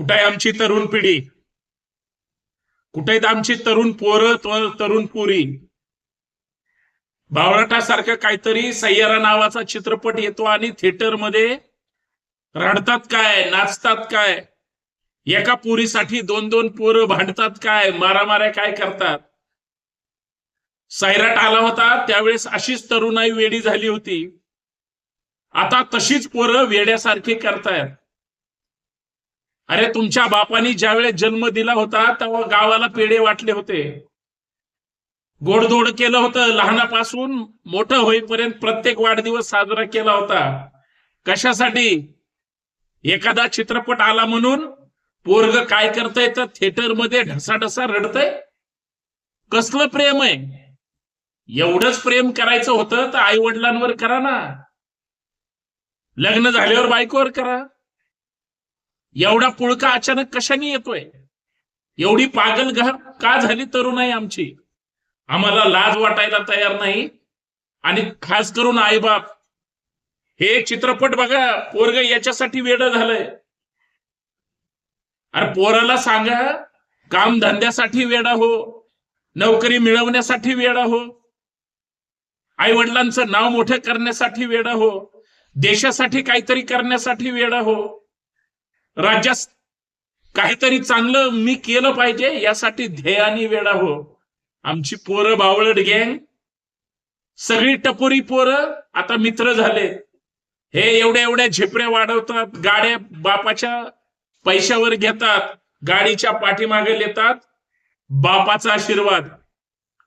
कुठे आहे आमची तरुण पिढी? कुठे आहेत आमची तरुण पोरं तरुण पुरी? बावळटासारखं काहीतरी सय्यारा नावाचा चित्रपट येतो आणि थिएटरमध्ये रडतात काय नाचतात काय? एका पुरीसाठी दोन दोन पोरं भांडतात काय? मारामाऱ्या काय करतात? सैराट आला होता त्यावेळेस अशीच तरुणाई वेडी झाली होती. आता तशीच पोरं वेड्यासारखी करतायत. अरे तुमच्या बापानी ज्यावेळेस जन्म दिला होता तेव्हा गावाला पेढे वाटले होते. गोडधोड केलं होतं लहानापासून मोठं होईपर्यंत प्रत्येक वाढदिवस साजरा केला होता. कशासाठी? एखादा चित्रपट आला म्हणून पोरग काय करतंय तर थिएटरमध्ये ढसाढसा रडतय? कसलं प्रेम आहे? एवढंच प्रेम करायचं होतं तर आई वडिलांवर करा ना. लग्न झाल्यावर बायकोवर करा. एवढा पुळका अचानक कशाने येतोय? एवढी पागल का झाली तरुणाई आमची? आम्हाला लाज वाटायला तयार नाही. आणि खास करून आईबाप. हे चित्रपट बघा पोरग याच्यासाठी वेड झालंय. अरे पोराला सांगा काम धंद्यासाठी वेडा हो नोकरी मिळवण्यासाठी वेडा हो आई वडिलांचं नाव मोठं करण्यासाठी वेडा हो देशासाठी काहीतरी करण्यासाठी वेडा हो. राज्यात काहीतरी चांगलं मी केलं पाहिजे यासाठी ध्येयाने वेळा हो. आमची पोरं बावळट गँग सगळी टपोरी पोरं आता मित्र झाले. हे एवढ्या एवढ्या झेपऱ्या वाढवतात गाड्या बापाच्या पैशावर घेतात गाडीच्या पाठीमागे येतात बापाचा आशीर्वाद.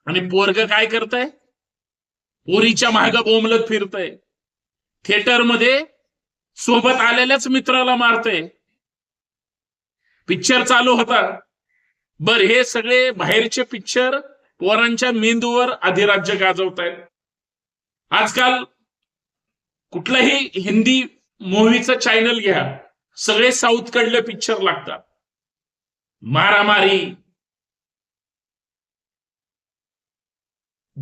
आणि पोरग काय करतय? पोरीच्या माग बोंबलत फिरतय. थिएटरमध्ये सोबत आलेल्याच मित्राला मारतय. पिक्चर चालू होता. बर हे सगळे बाहेरचे पिक्चर पोरांच्या मेंदूवर अधिराज्य गाजवत आहेत आजकाल कुठलंही हिंदी मूव्हीचं चॅनल घ्या. सगळे साऊथ कडले पिक्चर लागतात. मारामारी.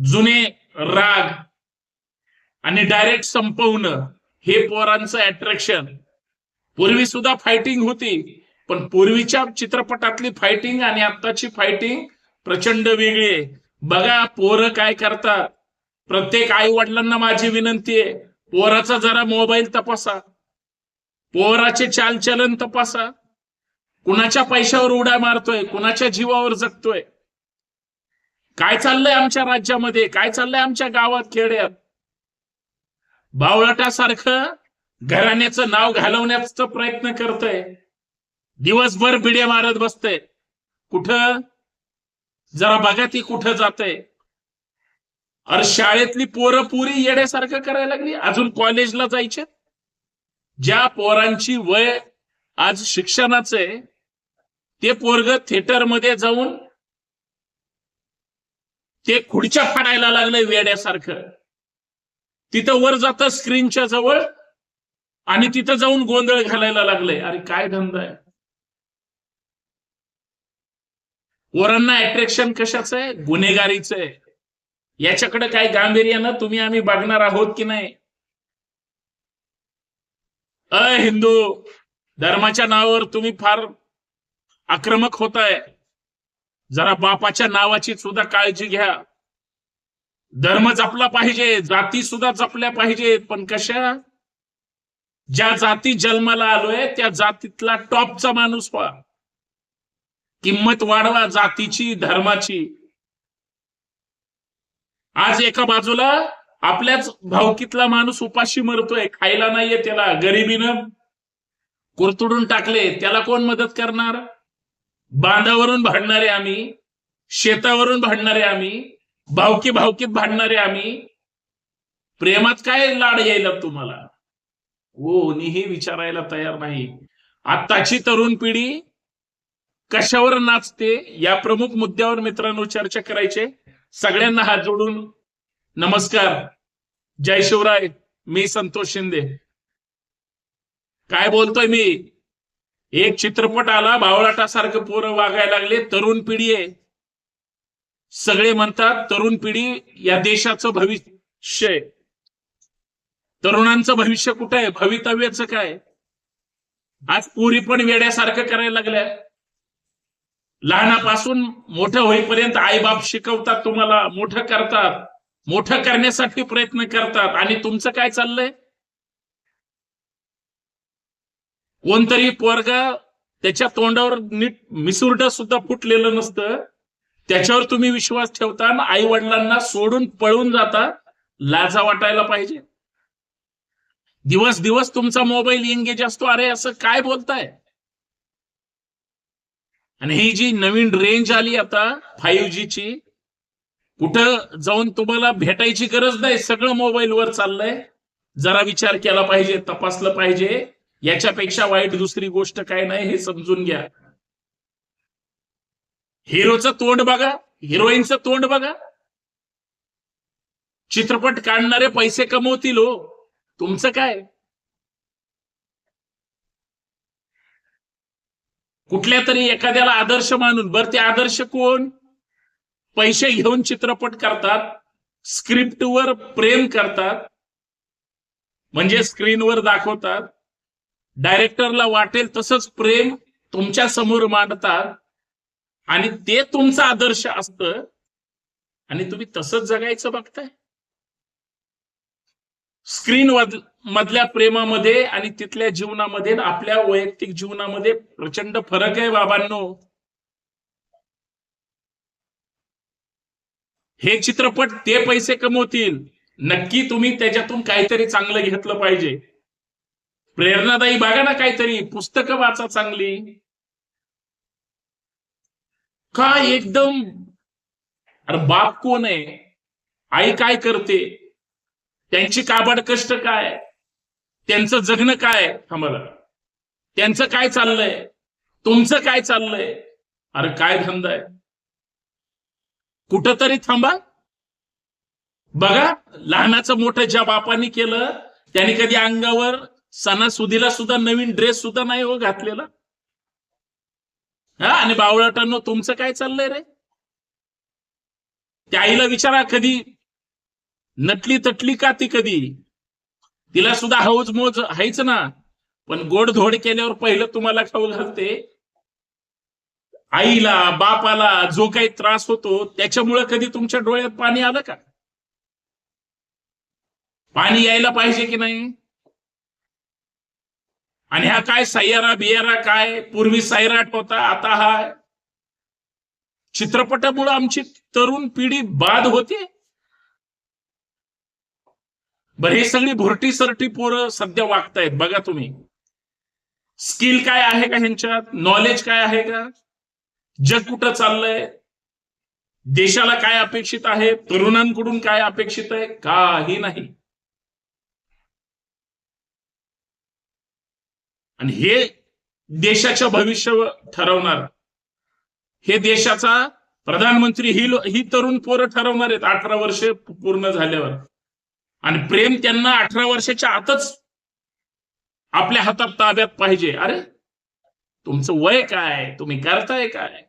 जुने राग. आणि डायरेक्ट संपवणं. हे पोरांचं अट्रॅक्शन पूर्वी सुद्धा फायटिंग होती. पण पूर्वीच्या चित्रपटातली फायटिंग आणि आत्ताची फायटिंग प्रचंड वेगळी आहे. बघा पोरं काय करतात. प्रत्येक आई वडिलांना माझी विनंती आहे पोराचा जरा मोबाईल तपासा. पोराचे चालचलन तपासा. कुणाच्या पैशावर उड्या मारतोय कुणाच्या जीवावर जगतोय. काय चाललंय आमच्या राज्यामध्ये? काय चाललंय आमच्या गावात खेड्यात? बावळाटासारखं घराण्याचं नाव घालवण्याचा प्रयत्न करतोय. दिवसभर बिडे मारत बसतय. कुठं? जरा बघा ती कुठं जाते अरे शाळेतली पोरं पुरी येण्यासारखं करायला लागली. अजून कॉलेजला जायचे? ज्या पोरांची वय आज शिक्षणाचं आहे ते पोरग थिएटरमध्ये जाऊन ते खुडच्या फाडायला लागलंय वेड्यासारखं. तिथं वर जातं स्क्रीनच्या जवळ आणि तिथं जाऊन गोंधळ घालायला लागलंय. अरे काय धंदा आहे? पोरांना अट्रॅक्शन कशाचं आहे? गुन्हेगारीचं आहे. याच्याकडे काय गांभीर्यानं तुम्ही आम्ही बघणार आहोत की नाही? अ हिंदू धर्माच्या नावावर तुम्ही फार आक्रमक होताय. जरा बापाच्या नावाची सुद्धा काळजी घ्या. धर्म जपला पाहिजे जाती सुद्धा जपल्या पाहिजेत पण कशा? ज्या जाती जन्माला आलोय त्या जातीतला टॉपचा माणूस पहा. किंमत वाढवा जातीची धर्माची. आज एका बाजूला आपल्याच भावकीतला माणूस उपाशी मरतोय खायला नाहीये त्याला गरिबीनं. कुरतुडून टाकले त्याला कोण मदत करणार? बांधावरून भांडणारे आम्ही शेतावरून भांडणारे आम्ही भावकी भावकीत भांडणारे आम्ही. प्रेमात काय लाड यायला तुम्हाला? हो, कोणीही विचारायला तयार नाही. आत्ताची तरुण पिढी कशावर नाचते? या प्रमुख मुद्द्यावर मित्रांनो चर्चा करायचे सगळ्यांना हात जोडून नमस्कार. जय शिवराय. मी संतोष शिंदे. काय बोलतोय मी? एक चित्रपट आला बावळाटासारखं पोरं वागायला लागले तरुण पिढी आहे. सगळे म्हणतात तरुण पिढी या देशाचं भविष्य आहे. तरुणांचं भविष्य कुठं आहे? भवितव्याचं काय आज पुरी पण वेड्यासारखं करायला लागल्या. लहानापासून मोठं होईपर्यंत आईबाप शिकवतात तुम्हाला मोठं करतात मोठं करण्यासाठी प्रयत्न करतात. आणि तुमचं काय चाललंय? कोणतरी पोरग त्याच्या तोंडावर नीट मिसुरड सुद्धा फुटलेलं नसतं. त्याच्यावर तुम्ही विश्वास ठेवता आई वडिलांना सोडून पळून जाता. लाजा वाटायला पाहिजे. दिवस दिवस तुमचा मोबाईल एंगेज असतो. अरे असं काय बोलताय? आणि ही जी नवीन रेंज आली आता फाईव्ह जी ची कुठं जाऊन तुम्हाला भेटायची गरज नाही सगळं मोबाईलवर चाललंय. जरा विचार केला पाहिजे तपासलं पाहिजे. याच्यापेक्षा वाईट दुसरी गोष्ट काय नाही हे समजून घ्या. हिरोचं तोंड बघा हिरोईनचं तोंड बघा. चित्रपट काढणारे पैसे कमवतील हो. तुमचं काय? कुठल्या तरी एखाद्याला आदर्श मानून बर ते आदर्श कोण? पैसे घेऊन चित्रपट करतात स्क्रिप्टवर प्रेम करतात म्हणजे स्क्रीनवर दाखवतात डायरेक्टरला वाटेल तसंच प्रेम तुमच्यासमोर मांडतात आणि ते तुमचा आदर्श असत आणि तुम्ही तसंच जगायचं बघताय. स्क्रीन मधल्या प्रेमामध्ये आणि तिथल्या जीवनामध्ये आपल्या वैयक्तिक जीवनामध्ये प्रचंड फरक आहे बाबांनो. हे चित्रपट ते पैसे कमवतील. नक्की तुम्ही त्याच्यातून काहीतरी चांगलं घेतलं पाहिजे. प्रेरणादायी बघा ना काहीतरी. पुस्तकं वाचा चांगली. काय एकदम? अरे बाप कोण आहे? आई काय करते? त्यांची काबाड कष्ट काय? त्यांचं जगणं काय आम्हाला त्यांचं काय चाललंय? तुमचं काय चाललंय? अरे काय धंदा आहे? कुठंतरी थांबा. बघा लहानाचं मोठं ज्या बापांनी केलं त्याने कधी अंगावर सणासुदीला सुद्धा नवीन ड्रेस सुद्धा नाही हो घातलेला. हा आणि बावळाटांनो तुमचं काय चाललंय रे? त्या आईला विचारा कधी. नटली तटली का ती कधी? तिला सुद्धा हौज मोज हायच ना. पण गोड धोड केल्यावर पहिलं तुम्हाला खाऊ घालते. आईला बापाला जो काही त्रास होतो त्याच्यामुळे कधी तुमच्या डोळ्यात पाणी आलं का? पाणी यायला पाहिजे की नाही? आणि हा काय सय्यारा बियारा काय? पूर्वी सैराट होता आता हा चित्रपटामुळे आमची तरुण पिढी बाद होते? बरं हे सगळी भुरटी सरटी पोरं सध्या वागतायत बघा तुम्ही. स्किल काय आहे का ह्यांच्यात? नॉलेज काय आहे का? जग कुठं चाललंय? देशाला काय अपेक्षित आहे? तरुणांकडून काय अपेक्षित आहे? काही नाही. आणि हे देशाचं भविष्य ठरवणार. हे देशाचा प्रधानमंत्री ही ही तरुण पोरं ठरवणार आहेत अठरा वर्ष पूर्ण झाल्यावर. आणि प्रेम त्यांना अठरा वर्षाच्या आतच आपल्या हातात ताब्यात पाहिजे. अरे तुमचं वय काय? तुम्ही करताय काय?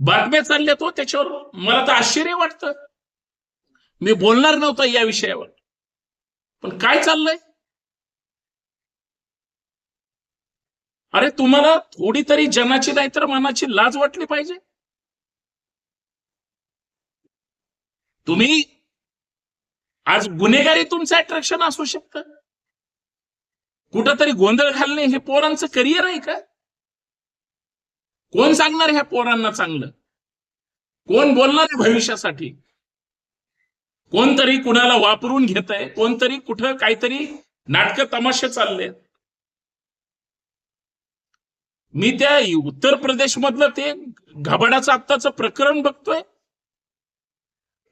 बातम्या चालल्या तो हो त्याच्यावर. मला तर आश्चर्य वाटतं. मी बोलणार नव्हतं या विषयावर. पण काय चाललंय? अरे तुम्हाला थोडी तरी जनाची नाही तर मनाची लाज वाटली पाहिजे. तुम्ही आज गुन्हेगारी तुमचं अट्रॅक्शन असू शकतं. कुठंतरी गोंधळ घालणे हे पोरांचं करिअर आहे का? कोण सांगणार ह्या पोरांना चांगलं? कोण बोलणार आहे भविष्यासाठी? कोणतरी कुणाला वापरून घेत आहे कोणतरी कुठं काहीतरी नाटक तमाशे चालले मी त्या उत्तर प्रदेश मधलं ते घबाडाचं आत्ताचं प्रकरण बघतोय.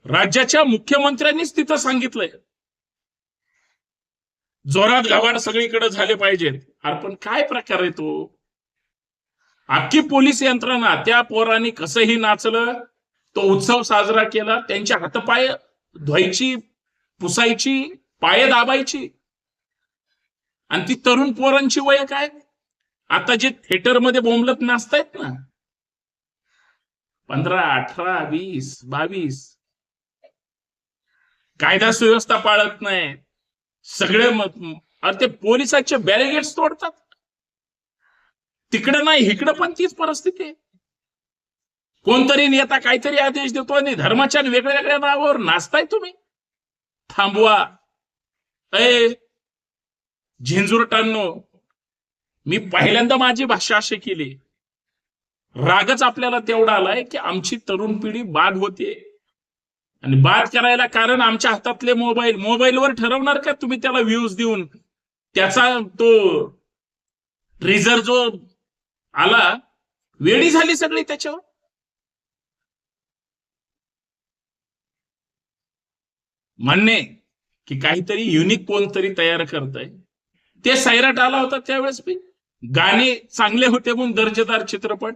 राज्याच्या मुख्यमंत्र्यांनीच तिथं सांगितलंय. जोरात गावाड सगळीकडे झाले पाहिजेत अरे पण काय प्रकार आहे तो? अख्खी पोलीस यंत्रणा त्या पोरांनी कसंही नाचलं तो उत्सव साजरा केला त्यांच्या हातपाय धुवायची पुसायची पाय दाबायची. आणि ती तरुण पोरांची वय काय? आता जे थिएटरमध्ये बोंबलत नाचतायत ना. पंधरा अठरा वीस बावीस कायदा सुव्यवस्था पाळत नाही. सगळे अरे ते पोलिसांचे बॅरिगेड्स तोडतात. तिकडं नाही इकडं पण तीच परिस्थिती आहे. कोणतरी नेता काहीतरी आदेश देतो आणि धर्माच्या वेगळ्या वेगळ्या नावावर नाचताय तुम्ही. थांबवा. अय झिंजुरटांनो मी पहिल्यांदा माझी भाषा अशी केली. रागच आपल्याला तेवढा आलाय की आमची तरुण पिढी बाद होते. आणि बाद करायला कारण आमच्या हातातले मोबाईल मोबाईलवर ठरवणार का तुम्ही त्याला व्ह्यूज देऊन? त्याचा तो रिझर्व जो आला वेळी झाली सगळी त्याच्यावर? म्हणणे की काहीतरी युनिक कोणतरी तयार करताय. ते सैराट आला होता त्यावेळेस गाणे चांगले होते म्हणून दर्जेदार चित्रपट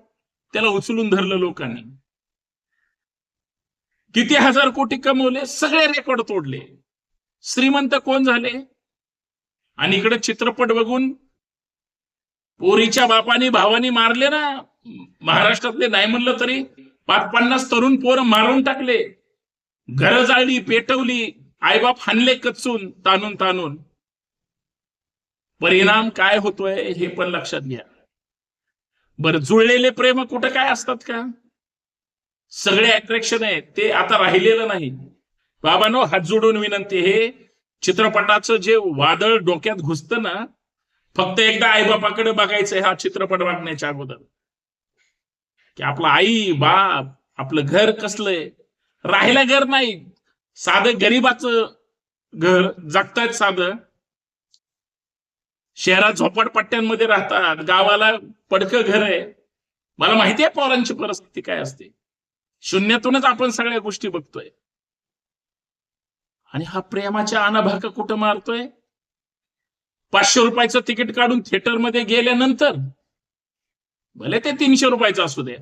त्याला उचलून धरलं लोकांनी. किती हजार कोटी कमवले सगळे रेकॉर्ड तोडले. श्रीमंत कोण झाले? आणि इकडे चित्रपट बघून पोरीच्या बापानी भावानी मारले ना? महाराष्ट्रातले नाही म्हणलं तरी पाच पन्नास तरुण पोरं मारून टाकले. घर जाळली पेटवली आईबाप हाणले कचून ताणून ताणून. परिणाम काय होतोय हे पण लक्षात घ्या. बरं जुळलेले प्रेम कुठं काय असतात का? सगळे अट्रॅक्शन आहे ते आता राहिलेलं नाही. बाबानो हात जोडून विनंती हे चित्रपटाचं जे वादळ डोक्यात घुसतं ना फक्त एकदा आईबापाकडे बघायचंय हा चित्रपट वाटण्याच्या अगोदर. की आपला आई बाप आपलं घर कसलंय? राहिलं घर नाही. साधं गरीबाचं घर जगतायत साधं. शहरात झोपडपट्ट्यांमध्ये राहतात. गावाला पडकं घर आहे. मला माहिती आहे पोरांची परिस्थिती काय असते. शून्यातूनच आपण सगळ्या गोष्टी बघतोय. आणि हा प्रेमाच्या अनाभाका कुठं मारतोय? पाचशे रुपयाचं तिकीट काढून थिएटरमध्ये गेल्यानंतर भले ते तीनशे रुपयाचं असू द्या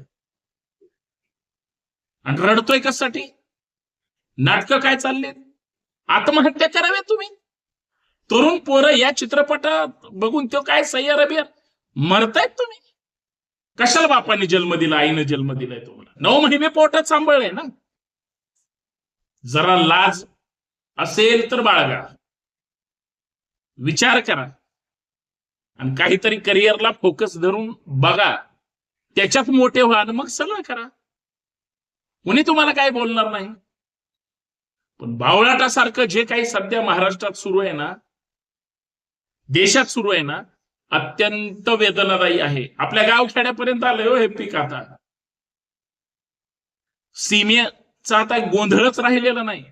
आणि रडतोय कशासाठी? नाटकं काय चालले आत्महत्या कराव्या तुम्ही? तरुण पोरं या चित्रपटात बघून तो काय सय्या रबिया? मरतायत तुम्ही? कशाला बापाने जन्म दिला आईनं जन्म दिलाय तुम्हाला? नऊ महिने पोटात सांभाळले ना. जरा लाज असेल तर बाळगा. विचार करा. आणि काहीतरी करिअरला फोकस धरून बघा. त्याच्यात मोठे व्हा आणि मग सगळं करा. कुणी तुम्हाला काय बोलणार नाही. पण बावळाटासारखं जे काही सध्या महाराष्ट्रात सुरू आहे ना देशात सुरू आहे ना अत्यंत वेदनादायी आहे. आपल्या गावखेड्यापर्यंत आलंय हो हे पीक आता. सीमेचा आता गोंधळच राहिलेला नाही.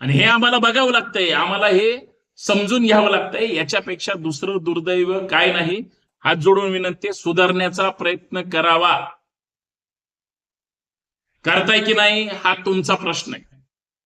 आणि हे आम्हाला बघावं लागतंय. आम्हाला हे समजून घ्यावं लागतंय. याच्यापेक्षा दुसरं दुर्दैव काय नाही. हात जोडून विनंती सुधारण्याचा प्रयत्न करावा. करताय की नाही हा तुमचा प्रश्न आहे.